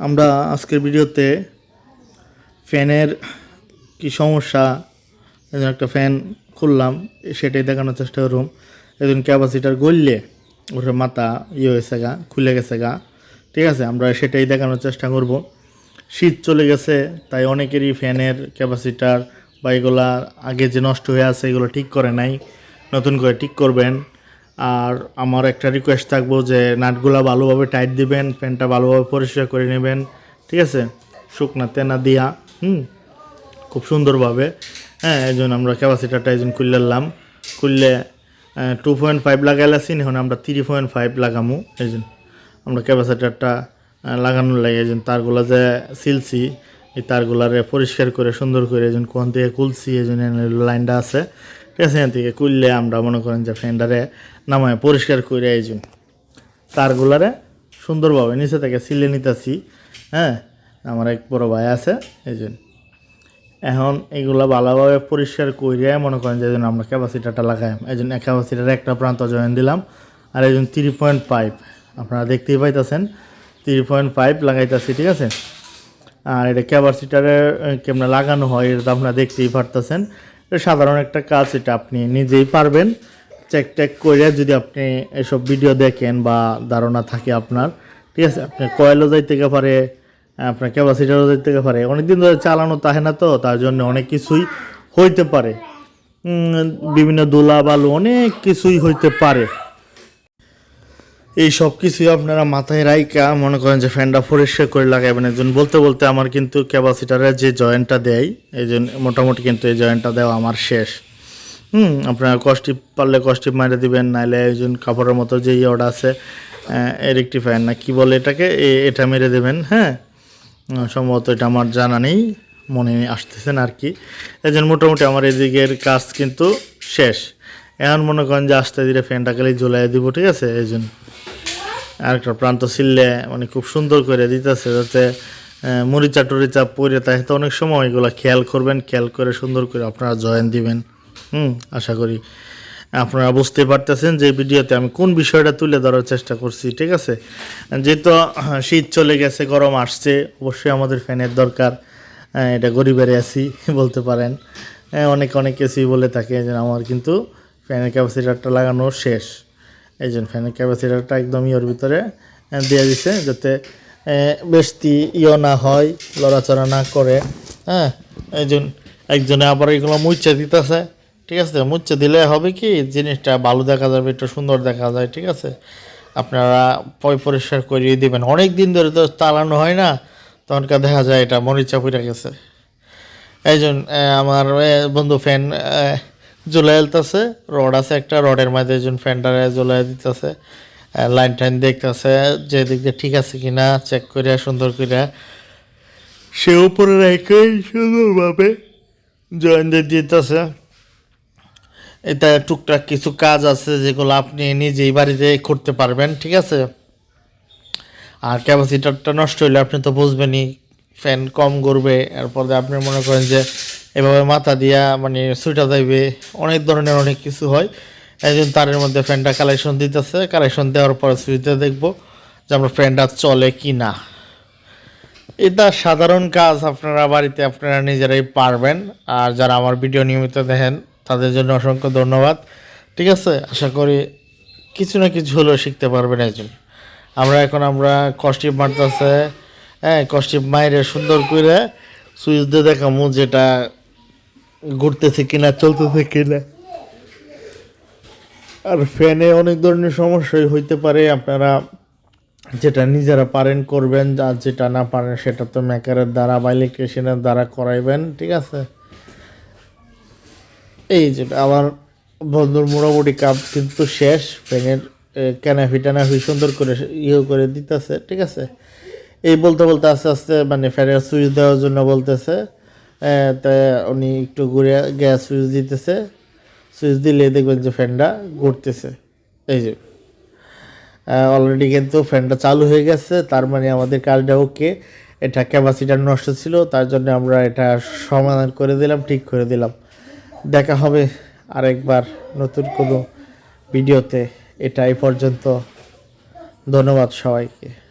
আমরা আজকের ভিডিওতে ফ্যানের কি সমস্যা এই জন্য একটা ফ্যান খুললাম, সেটাই দেখানোর চেষ্টা করুম একজন ক্যাপাসিটার গললে ওর মাথা ইয়ে হয়েছে গা, খুলে গেছে গা। ঠিক আছে, আমরা সেটাই দেখানোর চেষ্টা করব। শীত চলে গেছে, তাই অনেকেরই ফ্যানের ক্যাপাসিটার বা এগুলা আগে যে নষ্ট হয়ে আছে, এগুলো ঠিক করে নাই। নতুন করে ঠিক করবেন। আর আমার একটা রিকোয়েস্ট থাকব যে নাটগুলা ভালোভাবে টাইট দিবেন ফ্যানটা ভালোভাবে পরিষ্কার করে নেবেন, ঠিক আছে? শুকনা তেনা দিয়া, হুম? খুব সুন্দরভাবে। হ্যাঁ এই জন্য আমরা ক্যাপাসিটারটা এই জন্য খুললাম খুললে টু পয়েন্ট ফাইভ লাগাইলাছি এখন আমরা থ্রি পয়েন্ট ফাইভ লাগামু জন্য। আমরা ক্যাপাসিটারটা লাগানোর লাগে, এই জন্য তারগুলা যে সিলছি এই তারগুলারে পরিষ্কার করে সুন্দর করে এই জন্য কোন থেকে খুলছি, এই জন্য লাইনটা আছে। এখান থেকে খুললে আমরা মনে করেন যে ফ্যানটারে নামায় পরিষ্কার করে জন্য তারগুলারে সুন্দরভাবে নিচে থেকে সিলে নিতেছি হ্যাঁ? আমার এক বড় ভাই আছে, এই জন্য এখন এগুলো ভালোভাবে পরিষ্কার করে মনে করেন যে আমরা ক্যাপাসিটারটা লাগাই এই জন্য ক্যাপাসিটার একটা প্রান্ত জয়েন দিলাম, আর এই জন্য থ্রি পয়েন্ট ফাইভ আপনারা দেখতেই পাইতেছেন থ্রি পয়েন্ট ফাইভ লাগাইতেছি, ঠিক আছে? আর এটা ক্যাপাসিটারে কেমন লাগানো হয় এটা তো আপনারা দেখতেই পারতেছেন। সাধারণ একটা কাজ এটা আপনি নিজেই পারবেন। চেক টেক করে যদি আপনি এসব ভিডিও দেখেন বা ধারণা থাকে আপনার, ঠিক আছে? আপনি কয়েলও যাইতে পারে, আপনার ক্যাপাসিটারও যাইতে পারে। অনেকদিন ধরে চালানো তাহে না তো, তার জন্য অনেক কিছুই হইতে পারে। বিভিন্ন দোলা বালু অনেক কিছুই হইতে পারে। এই সব কিছুই আপনারা মাথায় রাইকা মনে করেন যে ফ্যানটা পরিষ্কার করে লাগাইবেন একজন। বলতে বলতে আমার কিন্তু ক্যাপাসিটারের যে জয়েন্টটা দেয়, এই জন্য মোটামুটি কিন্তু এই জয়েন্টটা দেওয়া আমার শেষ। হুম, আপনারা কষ্টিপ পারলে কষ্টিপ মারে দিবেন, নাইলে একজন কাপড়ের মতো যে ইয়েটা আছে রেক্টিফায়ার না কি বলে এটাকে এটা মেরে দেবেন হ্যাঁ? সম্ভবত এটা আমার জানা নেই, মনে আসতেছেন আর কি। এই জন্য মোটামুটি আমার এদিকের কাজ কিন্তু শেষ। এখন মনে করেন যে আস্তে ধীরে ফ্যানটা খালি জ্বলাই দিব, ঠিক আছে? এই জন্য আরেকটা প্রান্ত ছিললে মানে খুব সুন্দর করে দিতেছে যাতে মরিচা টরিচা পরে তাই তো অনেক সময় এগুলো খেয়াল করবেন, খেয়াল করে সুন্দর করে আপনারা জয়েন দিবেন। হুম, আশা করি আপনারা বুঝতে পারতেছেন যে ভিডিওতে আমি কোন বিষয়টা তুলে ধরার চেষ্টা করছি, ঠিক আছে? যেহেতু শীত চলে গেছে, গরম আসছে, অবশ্যই আমাদের ফ্যানের দরকার। এটা গরিবের আছি বলতে পারেন। অনেক অনেক এসি বলে থাকে যে আমার কিন্তু ফ্যানের ক্যাপাসিটারটা লাগানো শেষ। এই জন্য ফ্যানের ক্যাপাসিটারটা একদম ইয়ের ভিতরে দিয়ে দিছে যাতে বেশি ইয়ে না হয়, লড়াচড়া না করে হ্যাঁ? এই একজনে আবার এগুলো মুচ্ছে দিতেছে, ঠিক আছে? মুচ্ছে দিলে হবে কি, জিনিসটা ভালো দেখা যাবে, একটু সুন্দর দেখা যায়, ঠিক আছে? আপনারা পয় পরিষ্কার করিয়ে দিবেন। অনেক দিন ধরে তো চালানো হয় না, তখনকার দেখা যায় এটা মরিচা পড়ে গেছে। এই আমার বন্ধু ফ্যান জ্বলাই দিতেছে রড আছে একটা, রডের মধ্যে একজন ফ্যানটারে জ্বলাই দিতেছে লাইন টাইন দেখতেছে, যে দিক দিয়ে ঠিক আছে কিনা চেক করিয়া সুন্দর করিয়া সে উপরে রেখে সুন্দরভাবে জয়েন দিয়ে দিতেছে। এটা টুকটাক কিছু কাজ আছে যেগুলো আপনি নিজেই বাড়িতে করতে পারবেন, ঠিক আছে? আর ক্যাপাসিটারটা নষ্ট হইলে আপনি তো বুঝবেনই ফ্যান কম করবে এরপরে আপনি মনে করেন যে এভাবে মাথা দিয়া মানে সুইটা যাইবে, অনেক ধরনের অনেক কিছু হয়। এই জন্য তারের মধ্যে ফ্যানটা কালেকশন দিতেছে কালেকশন দেওয়ার পর সুইচে দেখব যে আমরা ফ্যানটা চলে কি না এটা সাধারণ কাজ, আপনারা বাড়িতে আপনারা নিজেরাই পারবেন। আর যারা আমার ভিডিও নিয়মিত দেখেন, তাদের জন্য অসংখ্য ধন্যবাদ। ঠিক আছে? আশা করি কিছু না কিছু হলেও শিখতে পারবেন একজন। আমরা এখন আমরা কস্টিপ মারতেছে হ্যাঁ কস্টিপ মাইরে সুন্দর করে সুইচ দিয়ে দেখামু যেটা ঘুরতেছে কিনা, চলতেছে কিনা। আর ফ্যানে অনেক ধরনের সমস্যাই হইতে পারে, আপনারা যেটা নিজেরা পারেন করবেন, আর যেটা না পারেন সেটা তো মেকারের দ্বারা বা ইলেকট্রিশিয়ানের দ্বারা করাইবেন, ঠিক আছে? এই যেটা আমার বন্ধুর মোটামুটি কাপ কিন্তু শেষ, ফ্যানের ক্যানাফি টানাফি সুন্দর করে ইয়ে করে দিতেছে, ঠিক আছে? এই বলতে বলতে আস্তে আস্তে মানে ফ্যানের সুইচ দেওয়ার জন্য বলতেছে তা উনি একটু ঘুরে গ্যাস সুইচ দিতেছে। সুইচ দিলে দেখবেন যে ফ্যানটা ঘুরতেছে। এই যে। অলরেডি কিন্তু ফ্যানটা চালু হয়ে গেছে, তার মানে আমাদের কাজটা ওকে এটা ক্যাপাসিটার নষ্ট ছিল, তার জন্য আমরা এটা সমাধান করে দিলাম, ঠিক করে দিলাম। দেখা হবে আরেকবার নতুন কোনো ভিডিওতে। এটা এই পর্যন্ত। ধন্যবাদ সবাইকে।